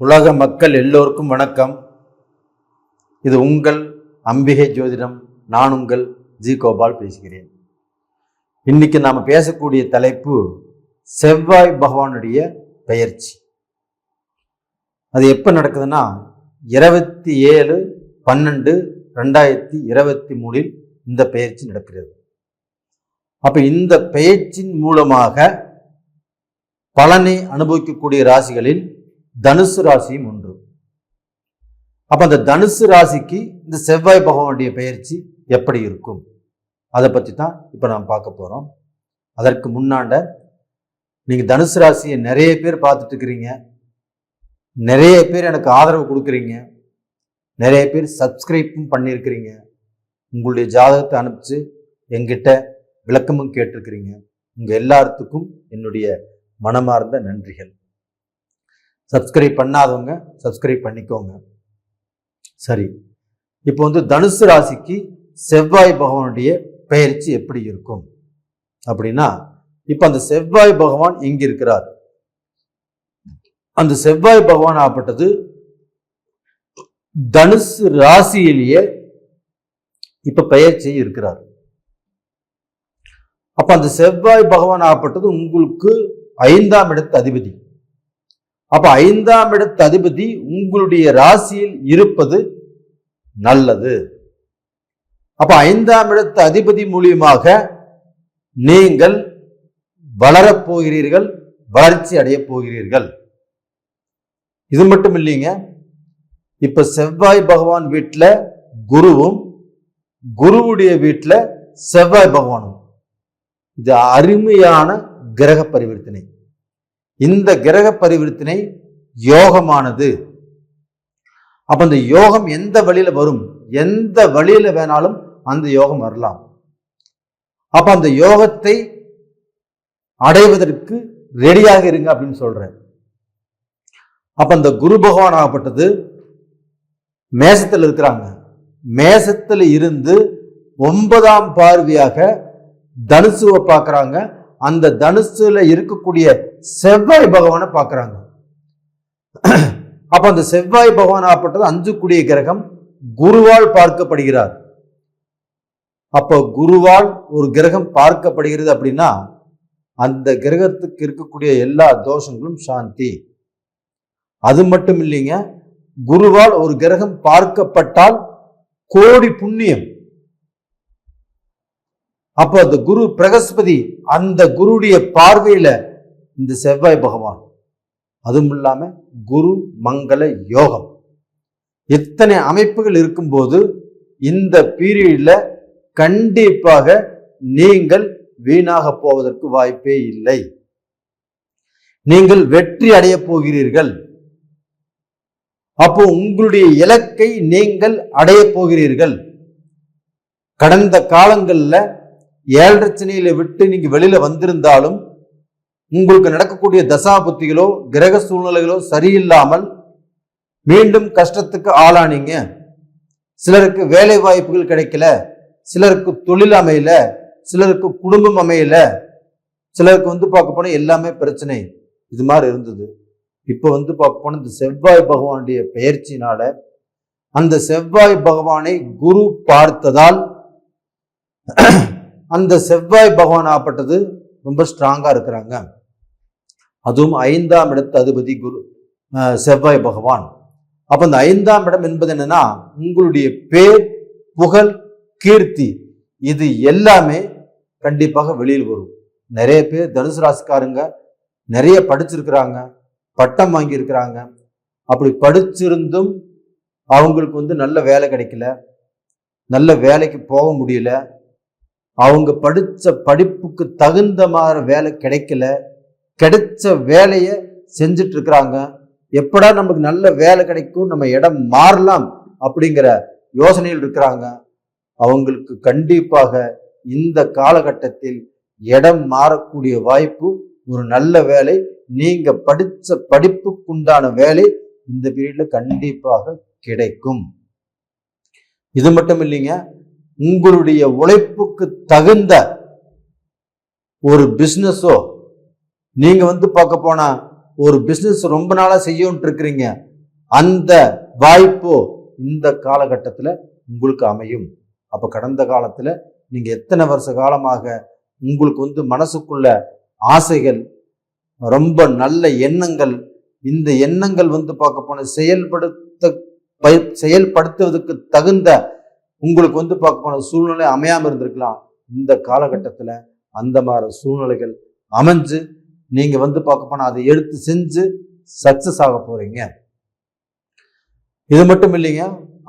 உலக மக்கள் எல்லோருக்கும் வணக்கம். இது உங்கள் அம்பிகை ஜோதிடம் நான் உங்கள் ஜி கோபால் பேசுகிறேன். இன்னைக்கு நாம் பேசக்கூடிய தலைப்பு செவ்வாய் பகவானுடைய பெயர்ச்சி. அது எப்போ நடக்குதுன்னா இருபத்தி ஏழு பன்னெண்டு ரெண்டாயிரத்தி இருபத்தி மூணில் இந்த பெயர்ச்சி நடக்கிறது. அப்போ இந்த பெயர்ச்சியின் மூலமாக பலனை அனுபவிக்கக்கூடிய ராசிகளில் தனுசு ராசியும் ஒன்று. அப்ப அந்த தனுசு ராசிக்கு இந்த செவ்வாய் பகவானுடைய பெயர்ச்சி எப்படி இருக்கும்? அதை பற்றி தான் இப்போ நாம் பார்க்க போகிறோம் அதற்கு முன்னாண்ட நீங்கள் தனுசு ராசியை நிறைய பேர் பார்த்துட்டு இருக்கிறீங்க. நிறைய பேர் எனக்கு ஆதரவு கொடுக்குறீங்க. நிறைய பேர் சப்ஸ்கிரைப்பும் பண்ணியிருக்கிறீங்க. உங்களுடைய ஜாதகத்தை அனுப்பிச்சு எங்கிட்ட விளக்கமும் கேட்டிருக்கிறீங்க. உங்கள் எல்லாத்துக்கும் என்னுடைய மனமார்ந்த நன்றிகள். சப்ஸ்கிரைப் பண்ணாதவங்க சப்ஸ்கிரைப் பண்ணிக்கோங்க. சரி. இப்போ வந்து தனுசு ராசிக்கு செவ்வாய் பகவானுடைய பயிற்சி எப்படி இருக்கும்? அப்படின்னா இப்போ அந்த செவ்வாய் பகவான் எங்க இருக்கிறார்? அந்த செவ்வாய் பகவான் ஆப்பட்டது தனுசு ராசியிலேயே இப்ப பயிற்சி இருக்கிறார். அப்ப அந்த செவ்வாய் பகவான் ஆப்பட்டது உங்களுக்கு ஐந்தாம் இடத்து அதிபதி. அப்ப ஐந்தாம் இடத்து அதிபதி உங்களுடைய ராசியில் இருப்பது நல்லது. அப்ப ஐந்தாம் இடத்து அதிபதி மூலியமாக நீங்கள் வளரப் போகிறீர்கள் வளர்ச்சி அடையப் போகிறீர்கள். இது மட்டும் இல்லைங்க. இப்ப செவ்வாய் பகவான் வீட்டில் குருவும் குருவுடைய வீட்டில் செவ்வாய் பகவானும். இது அருமையான கிரக பரிவர்த்தனை. இந்த கிரக பரிவர்த்தனை யோகமானது. அப்ப அந்த யோகம் எந்த வழியில வரும்? எந்த வழியில வேணாலும் அந்த யோகம் வரலாம். அப்ப அந்த யோகத்தை அடைவதற்கு ரெடியாக இருங்க அப்படின்னு சொல்றேன் அப்ப அந்த குரு பகவான் ஆகப்பட்டது மேசத்தில் இருக்கிறாங்க. மேசத்துல இருந்து ஒன்பதாம் பார்வையாக தனுசுவை பார்க்குறாங்க. அந்த தனுசுல இருக்கக்கூடிய செவ்வாய் பகவானை பார்க்குறாங்க. அப்போ அந்த செவ்வாய் பகவான் ஆப்பட்டது அஞ்சு கிரகம் குருவால் பார்க்கப்படுகிறார். அப்போ குருவால் ஒரு கிரகம் பார்க்கப்படுகிறது அப்படின்னா அந்த கிரகத்துக்கு இருக்கக்கூடிய எல்லா தோஷங்களும் சாந்தி. அது மட்டும் இல்லைங்க குருவால் ஒரு கிரகம் பார்க்கப்பட்டால் கோடி புண்ணியம். அப்போ அந்த குரு பிரகஸ்பதி அந்த குருடைய பார்வையில இந்த செவ்வாய் பகவான். அதுவும் இல்லாமல் குரு மங்கள யோகம். எத்தனை அமைப்புகள் இருக்கும்போது இந்த பீரியடில் கண்டிப்பாக நீங்கள் வீணாக போவதற்கு வாய்ப்பே இல்லை. நீங்கள் வெற்றி அடைய போகிறீர்கள். அப்போ உங்களுடைய இலக்கை நீங்கள் அடைய போகிறீர்கள். கடந்த காலங்களில் ஏழரச்சனையில விட்டு நீங்க வெளியில வந்திருந்தாலும் உங்களுக்கு நடக்கக்கூடிய தசாபுத்திகளோ கிரக சூழ்நிலைகளோ சரியில்லாமல் மீண்டும் கஷ்டத்துக்கு ஆளானீங்க. சிலருக்கு வேலை வாய்ப்புகள் கிடைக்கல. சிலருக்கு தொழில் அமையல. சிலருக்கு குடும்பம் அமையல. சிலருக்கு வந்து பார்க்க போனால் எல்லாமே பிரச்சனை. இது மாதிரி இருந்தது. இப்போ வந்து பார்க்க போனா இந்த செவ்வாய் பகவானுடைய பெயர்ச்சினால அந்த செவ்வாய் பகவானை குரு பார்த்ததால் அந்த செவ்வாய் பகவான் ஆப்பட்டது ரொம்ப ஸ்ட்ராங்காக இருக்கிறாங்க. அதுவும் ஐந்தாம் இடத்து அதிபதி குரு செவ்வாய் பகவான். அப்போ இந்த ஐந்தாம் இடம் என்பது என்னன்னா உங்களுடைய பேர் புகழ் கீர்த்தி இது எல்லாமே கண்டிப்பாக வெளியில் வரும். நிறைய பேர் தனுசு ராசிக்காரங்க நிறைய படிச்சிருக்கிறாங்க பட்டம் வாங்கியிருக்கிறாங்க. அப்படி படிச்சிருந்தும் அவங்களுக்கு வந்து நல்ல வேலை கிடைக்கல நல்ல வேலைக்கு போக முடியல அவங்க படித்த படிப்புக்கு தகுந்த மாதிரி வேலை கிடைக்கல கிடைச்ச வேலையை செஞ்சிட்ருக்கிறாங்க. எப்படா நமக்கு நல்ல வேலை கிடைக்கும் நம்ம இடம் மாறலாம் அப்படிங்கிற யோசனையில் இருக்கிறாங்க. அவங்களுக்கு கண்டிப்பாக இந்த காலகட்டத்தில் இடம் மாறக்கூடிய வாய்ப்பு ஒரு நல்ல வேலை நீங்க படிச்ச படிப்புக்குண்டான வேலை இந்த பீரியட்ல கண்டிப்பாக கிடைக்கும். இது மட்டும் இல்லைங்க உங்களுடைய உழைப்புக்கு தகுந்த ஒரு பிஸ்னஸோ நீங்க வந்து பார்க்க போனா ஒரு பிஸ்னஸ் ரொம்ப நாளா செய்யணும்னு இருக்கிறீங்க. அந்த வாய்ப்போ இந்த காலகட்டத்தில் உங்களுக்கு அமையும். அப்போ கடந்த காலத்தில் நீங்கள் எத்தனை வருஷ காலமாக உங்களுக்கு வந்து மனசுக்குள்ள ஆசைகள் ரொம்ப நல்ல எண்ணங்கள் இந்த எண்ணங்கள் வந்து பார்க்க போன செயல்படுத்த செயல்படுத்துவதற்கு தகுந்த உங்களுக்கு வந்து பார்க்க போன சூழ்நிலை அமையாமல் இருந்திருக்கலாம். இந்த காலகட்டத்தில் அந்த மாதிரி சூழ்நிலைகள் அமைஞ்சு நீங்க வந்து பார்க்க போனா அதை எடுத்து செஞ்சு சக்சஸ் ஆக போறீங்க. இது மட்டும் இல்லைங்க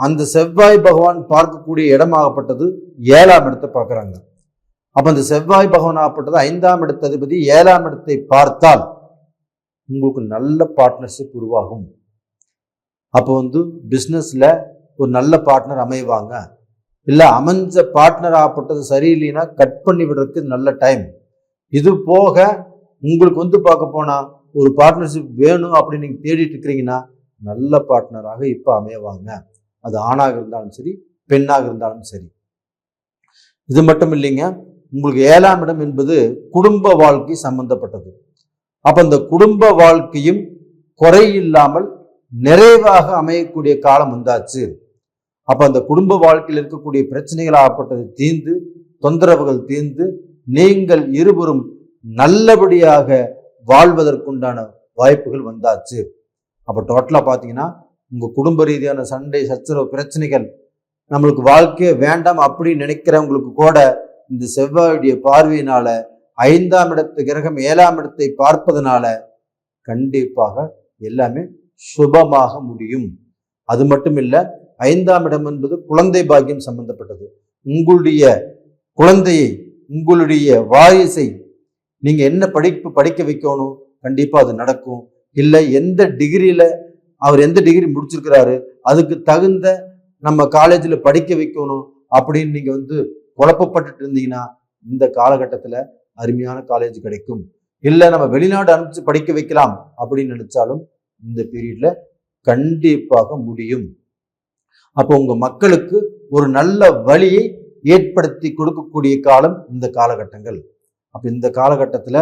அந்த செவ்வாய் பகவான் பார்க்கக்கூடிய இடமாகப்பட்டது ஏழாம் இடத்தை பார்க்குறாங்க. அப்ப அந்த செவ்வாய் பகவான் ஆகப்பட்டது ஐந்தாம் இடத்த அதிபதி ஏழாம் இடத்தை பார்த்தால் உங்களுக்கு நல்ல பார்ட்னர்ஷிப் உருவாகும். அப்போ வந்து பிஸ்னஸ்ல ஒரு நல்ல பார்ட்னர் அமைவாங்க. இல்லை அமைஞ்ச பார்ட்னர் ஆகப்பட்டது சரியில்லைன்னா கட் பண்ணி விடுறதுக்கு நல்ல டைம் இது போக உங்களுக்கு வந்து பார்க்க போனா ஒரு பார்ட்னர்ஷிப் வேணும் அப்படின்னு நீங்க தேடிட்டு இருக்கிறீங்கன்னா நல்ல பார்ட்னராக இப்போ அமையவாங்க. அது ஆணாக இருந்தாலும் சரி பெண்ணாக இருந்தாலும் சரி. இது மட்டும் இல்லைங்க உங்களுக்கு ஏழாம் இடம் என்பது குடும்ப வாழ்க்கை சம்பந்தப்பட்டது. அப்ப இந்த குடும்ப வாழ்க்கையும் குறையில்லாமல் நிறைவாக அமையக்கூடிய காலம் வந்தாச்சு. அப்ப அந்த குடும்ப வாழ்க்கையில் இருக்கக்கூடிய பிரச்சனைகள் ஆகப்பட்டது தீர்ந்து தொந்தரவுகள் தீர்ந்து நீங்கள் இருவரும் நல்லபடியாக வாழ்வதற்குண்டான வாய்ப்புகள் வந்தாச்சு. அப்போ டோட்டலாக பார்த்தீங்கன்னா உங்கள் குடும்ப ரீதியான சண்டை சச்சரவு பிரச்சனைகள் நம்மளுக்கு வாழ்க்கையே வேண்டாம் அப்படின்னு நினைக்கிறவங்களுக்கு கூட இந்த செவ்வாயுடைய பார்வையினால ஐந்தாம் இடத்து கிரகம் ஏழாம் இடத்தை பார்ப்பதனால கண்டிப்பாக எல்லாமே சுபமாக முடியும். அது மட்டும் இல்லை ஐந்தாம் இடம் என்பது குழந்தை பாக்கியம் சம்பந்தப்பட்டது. உங்களுடைய குழந்தையை உங்களுடைய வாரிசை நீங்கள் என்ன படிப்பு படிக்க வைக்கணும்? கண்டிப்பாக அது நடக்கும். இல்லை எந்த டிகிரியில் அவர் எந்த டிகிரி முடிச்சிருக்கிறாரு அதுக்கு தகுந்த நம்ம காலேஜில் படிக்க வைக்கணும் அப்படின்னு நீங்கள் வந்து குழப்பப்பட்டுட்டு இருந்தீங்கன்னா இந்த காலகட்டத்தில் அருமையான காலேஜ் கிடைக்கும். இல்லை நம்ம வெளிநாடு அனுப்பிச்சு படிக்க வைக்கலாம் அப்படின்னு நினைச்சாலும் இந்த பீரியடில் கண்டிப்பாக முடியும். அப்போ உங்கள் மக்களுக்கு ஒரு நல்ல வழியை ஏற்படுத்தி கொடுக்கக்கூடிய காலம் இந்த காலகட்டங்கள். அப்ப இந்த காலகட்டத்துல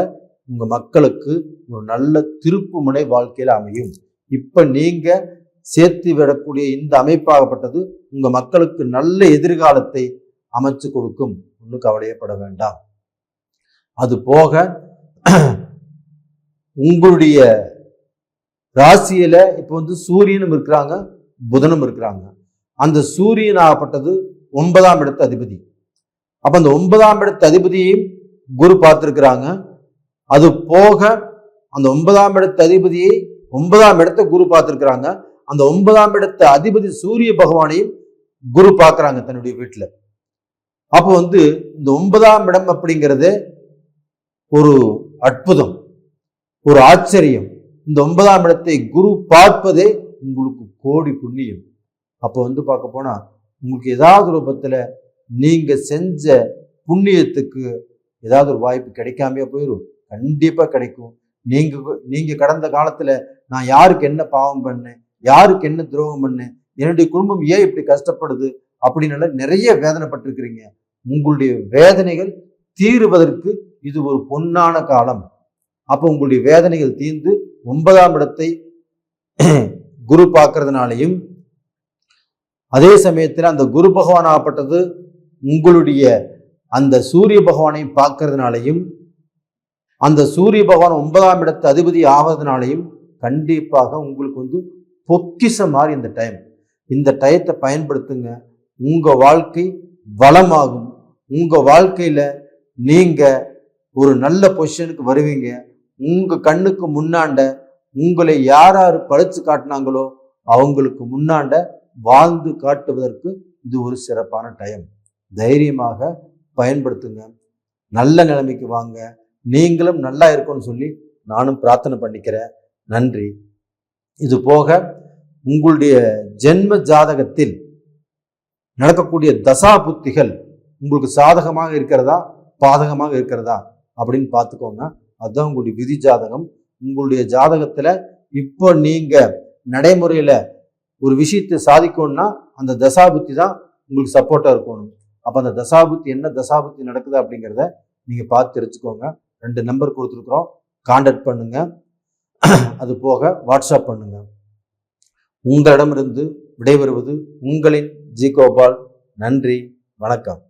உங்க மக்களுக்கு ஒரு நல்ல திருப்பு முனை வாழ்க்கையில அமையும். இப்ப நீங்க சேர்த்து விடக்கூடிய இந்த அமைப்பாகப்பட்டது உங்க மக்களுக்கு நல்ல எதிர்காலத்தை அமைச்சு கொடுக்கும். ஒன்றும் கவலையப்பட வேண்டாம். அது போக உங்களுடைய ராசியில இப்போ வந்து சூரியனும் இருக்கிறாங்க புதனும் இருக்கிறாங்க. அந்த சூரியன் ஆகப்பட்டது ஒன்பதாம் இடத்து அதிபதி. அப்ப அந்த ஒன்பதாம் இடத்து அதிபதியையும் குரு பார்த்துருக்குறாங்க. அது போக அந்த ஒன்பதாம் இடத்து அதிபதியை ஒன்பதாம் இடத்தை குரு பார்த்துருக்குறாங்க. அந்த ஒன்பதாம் இடத்து அதிபதி சூரிய பகவானையும் குரு பார்க்குறாங்க தன்னுடைய வீட்டில் அப்போ வந்து இந்த ஒன்பதாம் இடம் அப்படிங்கிறது ஒரு அற்புதம் ஒரு ஆச்சரியம். இந்த ஒன்பதாம் இடத்தை குரு பார்ப்பதே உங்களுக்கு கோடி புண்ணியம். அப்போ வந்து பார்க்க போனா உங்களுக்கு ஏதாவது ரூபத்தில் நீங்க செஞ்ச புண்ணியத்துக்கு ஏதாவது ஒரு வாய்ப்பு கிடைக்காமையே போயிடும் கண்டிப்பா கிடைக்கும். நீங்க நீங்க கடந்த காலத்துல நான் யாருக்கு என்ன பாவம் பண்ணேன் யாருக்கு என்ன துரோகம் பண்ணேன் என்னுடைய குடும்பம் ஏன் இப்படி கஷ்டப்படுது அப்படின்னு நிறைய வேதனைப்பட்டிருக்கிறீங்க. உங்களுடைய வேதனைகள் தீருவதற்கு இது ஒரு பொன்னான காலம். அப்போ உங்களுடைய வேதனைகள் தீர்ந்து ஒன்பதாம் இடத்தை குரு பார்க்கறதுனாலையும் அதே சமயத்தில் அந்த குரு பகவான் ஆகப்பட்டது உங்களுடைய அந்த சூரிய பகவானை பார்க்கறதுனாலையும் அந்த சூரிய பகவான் ஒன்பதாம் இடத்து அதிபதி ஆவதனாலையும் கண்டிப்பாக உங்களுக்கு வந்து பொக்கிஷம் மாதிரி இந்த டைம் இந்த டயத்தை பயன்படுத்துங்க. உங்கள் வாழ்க்கை வளமாகும். உங்கள் வாழ்க்கையில் நீங்கள் ஒரு நல்ல பொசிஷனுக்கு வருவீங்க. உங்கள் கண்ணுக்கு முன்னாண்ட உங்களை யார் யார் பழித்து காட்டினாங்களோ அவங்களுக்கு முன்னாண்ட வாழ்ந்து காட்டுவதற்கு இது ஒரு சிறப்பான டைம் தைரியமாக பயன்படுத்துங்க. நல்ல நிலைமைக்கு வாங்க. நீங்களும் நல்லா இருக்கும்னு சொல்லி நானும் பிரார்த்தனை பண்ணிக்கிறேன். நன்றி. இது போக உங்களுடைய ஜென்ம ஜாதகத்தில் நடக்கக்கூடிய தசா புத்திகள் உங்களுக்கு சாதகமாக இருக்கிறதா பாதகமாக இருக்கிறதா அப்படின்னு பார்த்துக்கோங்க. அதுதான் உங்களுடைய விதி ஜாதகம். உங்களுடைய ஜாதகத்தில் இப்போ நீங்கள் நடைமுறையில் ஒரு விஷயத்தை சாதிக்கணும்னா அந்த தசாபுத்தி தான் உங்களுக்கு சப்போர்ட்டாக இருக்கணும். அப்போ அந்த தசாபுத்தி என்ன தசாபுத்தி நடக்குது அப்படிங்கிறத நீங்கள் பார்த்து தெரிஞ்சுக்கோங்க. ரெண்டு நம்பர் கொடுத்துருக்குறோம். காண்டாக்ட் பண்ணுங்க. அது போக வாட்ஸ்அப் பண்ணுங்க. உங்களிடமிருந்து விடைபெறுவது உங்களின் ஜி கோபால். நன்றி. வணக்கம்.